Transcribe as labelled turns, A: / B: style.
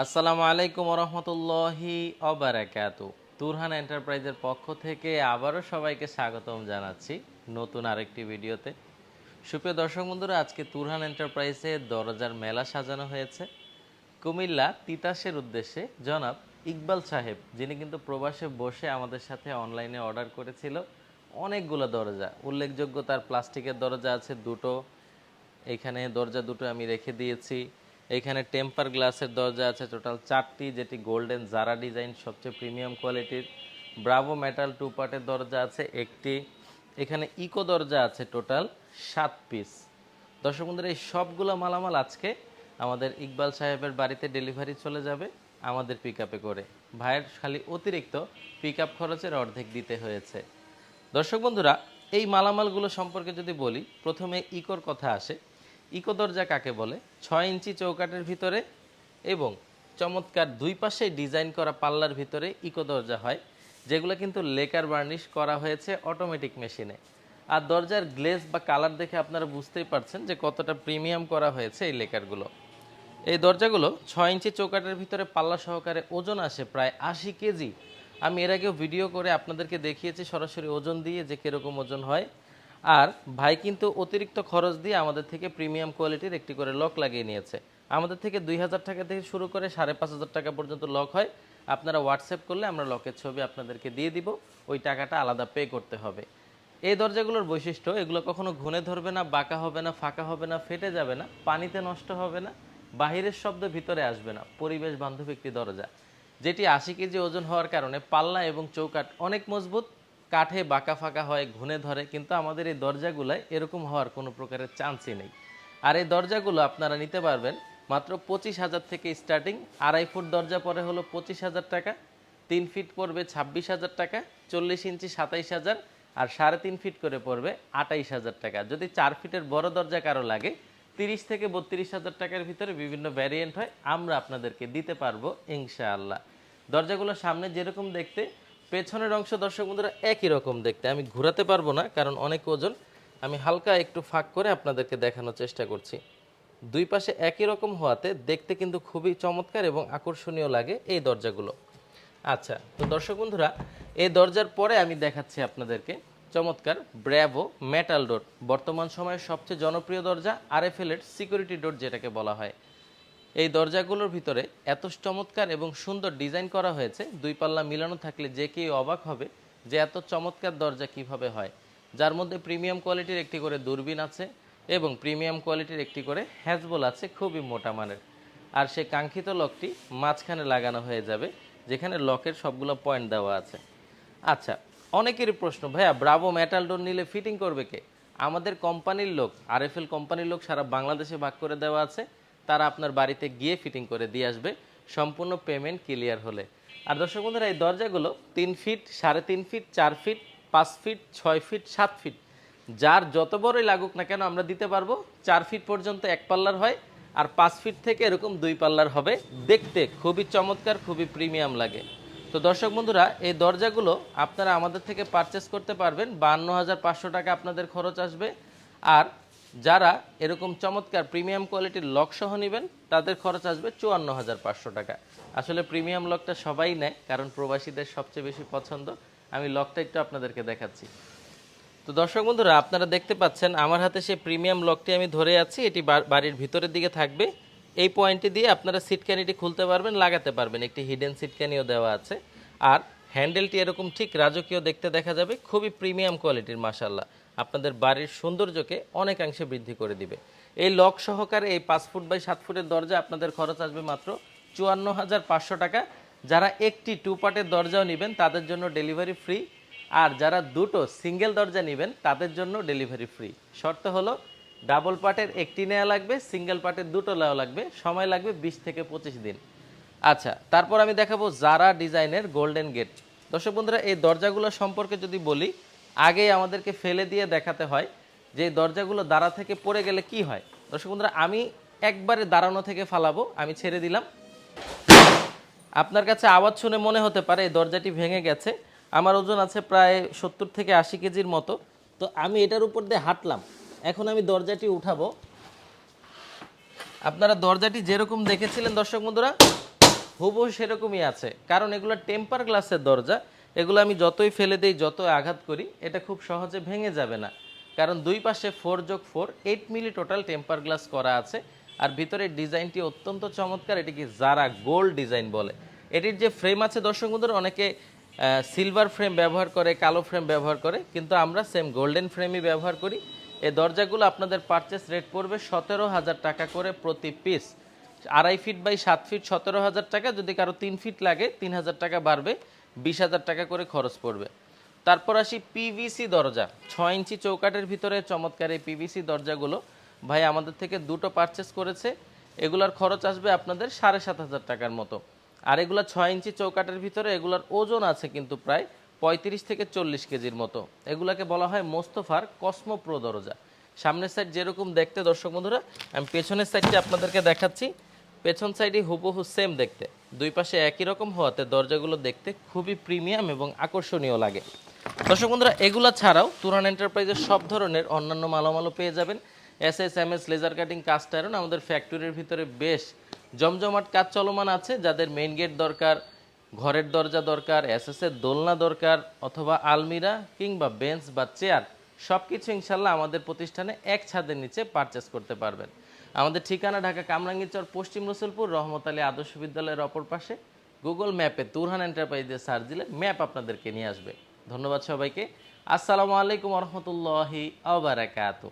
A: আসসালামু আলাইকুম রহমতুল্লাহি অবারাকাত তুরহান এন্টারপ্রাইজের পক্ষ থেকে আবারও সবাইকে স্বাগতম জানাচ্ছি নতুন আরেকটি ভিডিওতে। সুপ্রিয় দর্শক বন্ধুরা, আজকে তুরহান এন্টারপ্রাইজে দরজার মেলা সাজানো হয়েছে। কুমিল্লা তিতাসের উদ্দেশ্যে জনাব ইকবাল সাহেব, যিনি কিন্তু প্রবাসে বসে আমাদের সাথে অনলাইনে অর্ডার করেছিল অনেকগুলো দরজা। উল্লেখযোগ্য তার প্লাস্টিকের দরজা আছে দুটো। এখানে দরজা দুটো আমি রেখে দিয়েছি। এখানে টেম্পার গ্লাসের দরজা আছে টোটাল চারটি, যেটি গোল্ডেন জারা ডিজাইন সবচেয়ে প্রিমিয়াম কোয়ালিটির ব্রাভো মেটাল টু পার্টের দরজা আছে, একটি। এখানে ইকো দরজা আছে টোটাল সাত পিস দর্শক বন্ধুরা, এই সবগুলো মালামাল আজকে আমাদের ইকবাল সাহেবের বাড়িতে ডেলিভারি চলে যাবে, আমাদের পিক করে। ভাইয়ের খালি অতিরিক্ত পিক খরচের অর্ধেক দিতে হয়েছে। দর্শক বন্ধুরা, এই মালামালগুলো সম্পর্কে যদি বলি, প্রথমে ইকোর কথা আসে। ইকো দরজা কাকে বলে? ছয় ইঞ্চি চৌকাটের ভিতরে এবং চমৎকার দুই পাশে ডিজাইন করা পাল্লার ভিতরে ইকো দরজা হয়, যেগুলো কিন্তু লেকার বার্নিশ করা হয়েছে অটোমেটিক মেশিনে আর দরজার গ্লেজ বা কালার দেখে আপনারা বুঝতেই পারছেন যে কতটা প্রিমিয়াম করা হয়েছে এই লেকারগুলো। এই দরজাগুলো ছয় ইঞ্চি চৌকাটের ভিতরে পাল্লা সহকারে ওজন আসে প্রায় আশি কেজি। আমি এর আগেও ভিডিও করে আপনাদেরকে দেখিয়েছি সরাসরি ওজন দিয়ে যে কীরকম ওজন হয়। আর ভাই কিন্তু অতিরিক্ত খরচ দিয়ে আমাদের থেকে প্রিমিয়াম কোয়ালিটির একটি করে লক লাগিয়ে নিয়েছে। আমাদের থেকে দুই হাজার টাকা থেকে শুরু করে সাড়ে পাঁচ হাজার টাকা পর্যন্ত লক হয়। আপনারা হোয়াটসঅ্যাপ করলে আমরা লকের ছবি আপনাদেরকে দিয়ে দিব। ওই টাকাটা আলাদা পে করতে হবে। এই দরজাগুলোর বৈশিষ্ট্য, এগুলো কখনো ঘুনে ধরবে না, বাঁকা হবে না, ফাঁকা হবে না, ফেটে যাবে না, পানিতে নষ্ট হবে না, বাহিরের শব্দ ভিতরে আসবে না, পরিবেশ বান্ধব একটি দরজা। যেটি আশি কেজি ওজন হওয়ার কারণে পাল্লা এবং চৌকাট অনেক মজবুত কাঠে বাঁকা ফাঁকা হয় ঘুনে ধরে, কিন্তু আমাদের এই দরজাগুলোয় এরকম হওয়ার কোনো প্রকারের চান্সই নেই। আর এই দরজাগুলো আপনারা নিতে পারবেন মাত্র পঁচিশ হাজার থেকে স্টার্টিং আড়াই ফুট দরজা পরে হলো পঁচিশ হাজার টাকা, তিন ফিট পড়বে ছাব্বিশ হাজার টাকা, চল্লিশ ইঞ্চি সাতাইশ হাজার, আর সাড়ে তিন ফিট করে পড়বে আটাইশ হাজার টাকা। যদি চার ফিটের বড় দরজা কারও লাগে, তিরিশ থেকে বত্রিশ হাজার টাকার ভিতরে বিভিন্ন ভ্যারিয়েন্ট হয়, আমরা আপনাদেরকে দিতে পারব ইনশাআল্লাহ। দরজাগুলো সামনে যেরকম দেখতে পেছনের অংশ দর্শক বন্ধুরা একই রকম দেখতে। আমি ঘোরাতে পারব না, কারণ অনেক ওজন। আমি হালকা একটু ফাঁক করে আপনাদেরকে দেখানোর চেষ্টা করছি। দুই পাশে একই রকম হওয়াতে দেখতে কিন্তু খুবই চমৎকার এবং আকর্ষণীয় লাগে এই দরজাগুলো। আচ্ছা তো দর্শক বন্ধুরা, এই দরজার পরে আমি দেখাচ্ছি আপনাদেরকে চমৎকার ব্র্যাভো মেটাল ডোর। বর্তমান সময়ে সবচেয়ে জনপ্রিয় দরজা আরএফএল এর সিকিউরিটি ডোর যেটাকে বলা হয়। এই দরজাগুলোর ভিতরে এত চমৎকার এবং সুন্দর ডিজাইন করা হয়েছে, দুই পাল্লা মিলানো থাকলে যে কেউ অবাক হবে যে এত চমৎকার দরজা কীভাবে হয়। যার মধ্যে প্রিমিয়াম কোয়ালিটির একটি করে দূরবীন আছে এবং প্রিমিয়াম কোয়ালিটির একটি করে হ্যাজবল আছে, খুবই মোটা মানের। আর সেই কাঙ্ক্ষিত লকটি মাঝখানে লাগানো হয়ে যাবে, যেখানে লকের সবগুলো পয়েন্ট দেওয়া আছে। আচ্ছা অনেকেরই প্রশ্ন, ভাইয়া, ব্রাভো মেটাল ডোর নিলে ফিটিং করবে কে? আমাদের কোম্পানির লোক, আরএফএল কোম্পানির লোক সারা বাংলাদেশে ভাগ করে দেওয়া আছে। তারা আপনার বাড়িতে গিয়ে ফিটিং করে দিয়ে আসবে। সম্পূর্ণ পেমেন্ট ক্লিয়ার হলে। আর দর্শক বন্ধুরা, এই দরজাগুলো তিন ফিট সাড়ে তিন ফিট চার ফিট পাঁচ ফিট ছয় ফিট সাত ফিট যার যত বড়ই লাগুক না কেন, আমরা দিতে পারব চার ফিট পর্যন্ত এক পাল্লার হয় আর পাঁচ ফিট থেকে এরকম দুই পাল্লার হবে। দেখতে খুবই চমৎকার, খুবই প্রিমিয়াম লাগে। তো দর্শক বন্ধুরা, এই দরজাগুলো আপনারা আমাদের থেকে পারচেস করতে পারবেন। বান্ন হাজার পাঁচশো টাকা আপনাদের খরচ আসবে। আর যারা এরকম চমৎকার প্রিমিয়াম কোয়ালিটির লক সহ নেবেন, তাদের খরচ আসবে চুয়ান্ন হাজার পাঁচশো টাকা। আসলে প্রিমিয়াম লকটা সবাই নেয়, কারণ প্রবাসীদের সবচেয়ে বেশি পছন্দ। আমি লকটা একটু আপনাদেরকে দেখাচ্ছি। তো দর্শক বন্ধুরা, আপনারা দেখতে পাচ্ছেন আমার হাতে সেই প্রিমিয়াম লকটি আমি ধরে আছি। এটি বাড়ির ভিতরের দিকে থাকবে। এই পয়েন্টটি দিয়ে আপনারা সিটকানিটি খুলতে পারবেন, লাগাতে পারবেন। একটি হিডেন সিটকানিও দেওয়া আছে। আর হ্যান্ডেলটি এরকম ঠিক রাজকীয় দেখতে দেখা যাবে। খুবই প্রিমিয়াম কোয়ালিটির মাসাল্লাহ আপনাদের বাড়ির সৌন্দর্যকে অনেকাংশে বৃদ্ধি করে দিবে। এই লক সহকারে এই পাঁচ ফুট বাই সাত ফুটের দরজা আপনাদের খরচ আসবে মাত্র চুয়ান্ন হাজার পাঁচশো টাকা। যারা একটি টু পার্টের দরজাও নেবেন, তাদের জন্য ডেলিভারি ফ্রি। আর যারা দুটো সিঙ্গেল দরজা নেবেন, তাদের জন্য ডেলিভারি ফ্রি। শর্ত হলো, ডাবল পার্টের একটি নেওয়া লাগবে, সিঙ্গেল পার্টের দুটো নেওয়া লাগবে। সময় লাগবে বিশ থেকে পঁচিশ দিন। আচ্ছা তারপর আমি দেখাবো জারা ডিজাইনের গোল্ডেন গেট দর্শক বন্ধুরা, এই দরজাগুলো সম্পর্কে যদি বলি আগেই আমাদেরকে ফেলে দিয়ে দেখাতে হয় যে দরজাগুলো দাঁড়া থেকে পড়ে গেলে কি হয়। দর্শক বন্ধুরা, আমি একবারে দাঁড়ানো থেকে ফালাবো, আমি ছেড়ে দিলাম। আপনার কাছে আওয়াজ শুনে মনে হতে পারে এই দরজাটি ভেঙে গেছে। আমার ওজন আছে প্রায় সত্তর থেকে আশি কেজির মতো। তো আমি এটার উপর দিয়ে হাঁটলাম। এখন আমি দরজাটি উঠাবো। আপনারা দরজাটি যেরকম দেখেছিলেন দর্শক বন্ধুরা, হুবহু সেরকমই আছে। কারণ এগুলো টেম্পার গ্লাসের দরজা। এগুলো আমি যতই ফেলে দিই, যতই আঘাত করি, এটা খুব সহজে ভেঙে যাবে না। কারণ দুই পাশে ফোর যোগ ফোর এইট মিলি টোটাল টেম্পার গ্লাস করা আছে, আর ভিতরের ডিজাইনটি অত্যন্ত চমৎকার, এটিকে যারা গোল্ড ডিজাইন বলে। এটির যে ফ্রেম আছে, দর্শক অনেকে সিলভার ফ্রেম ব্যবহার করে, কালো ফ্রেম ব্যবহার করে, কিন্তু আমরা সেম গোল্ডেন ফ্রেমই ব্যবহার করি। এই দরজাগুলো আপনাদের পারচেস রেট পড়বে সতেরো হাজার টাকা করে প্রতি পিস আড়াই ফিট বাই সাত ফিট সতেরো হাজার টাকা, যদি কারও তিন ফিট লাগে, তিন হাজার টাকা বাড়বে। বিশ হাজার টাকা করে খরচ পড়বে। তারপর আসি পিভিসি দরজা। ছয় ইঞ্চি চৌকাটের ভিতরে চমৎকার এই পিভিসি দরজাগুলো। ভাই, আমাদের থেকে দুটো পারচেস করেছে। এগুলার খরচ আসবে আপনাদের সাড়ে সাত হাজার টাকার মতো। আর এগুলা ছয় ইঞ্চি চৌকাটের ভিতরে এগুলার ওজন আছে কিন্তু প্রায় পঁয়ত্রিশ থেকে চল্লিশ কেজির মতো। এগুলাকে বলা হয় মোস্তফার কসমো প্রো দরজা। সামনের সাইড যেরকম দেখতে, দর্শক বন্ধুরা, আমি পেছনের সাইডটি আপনাদেরকে দেখাচ্ছি। পেছন সাইডে হুবহু সেম দেখতে। দুই পাশে একই রকম হওয়াতে দরজাগুলো দেখতে খুবই প্রিমিয়াম এবং আকর্ষণীয় লাগে। দর্শক বন্ধুরা, এগুলা ছাড়াও তুরান এন্টারপ্রাইজের সব ধরনের অন্যান্য মালামালও পেয়ে যাবেন। S S M S laser cutting, cast iron, আমাদের ফ্যাক্টরির ভিতরে বেশ জমজমাট কাজ চলমান আছে, যাদের মেইন গেট দরকার, ঘরের দরজা দরকার এস এস এর দোলনা দরকার, অথবা আলমিরা কিংবা বেঞ্চ বা চেয়ার সব কিছু ইনশাল্লাহ আমাদের প্রতিষ্ঠানে এক ছাদের নিচে পারচেস করতে পারবেন। আমাদের ঠিকানা ঢাকা কামরাঙ্গীরচর পশ্চিম রসুলপুর, রহমত আলী আদর্শ বিদ্যালয়ের অপর পাশে। গুগল ম্যাপে তুরহান এন্টারপ্রাইজে সার্চ দিলে ম্যাপ আপনাদেরকে নিয়ে আসবে। ধন্যবাদ সবাইকে। আসসালামু আলাইকুম রহমতুল্লাহি আবারাকাতু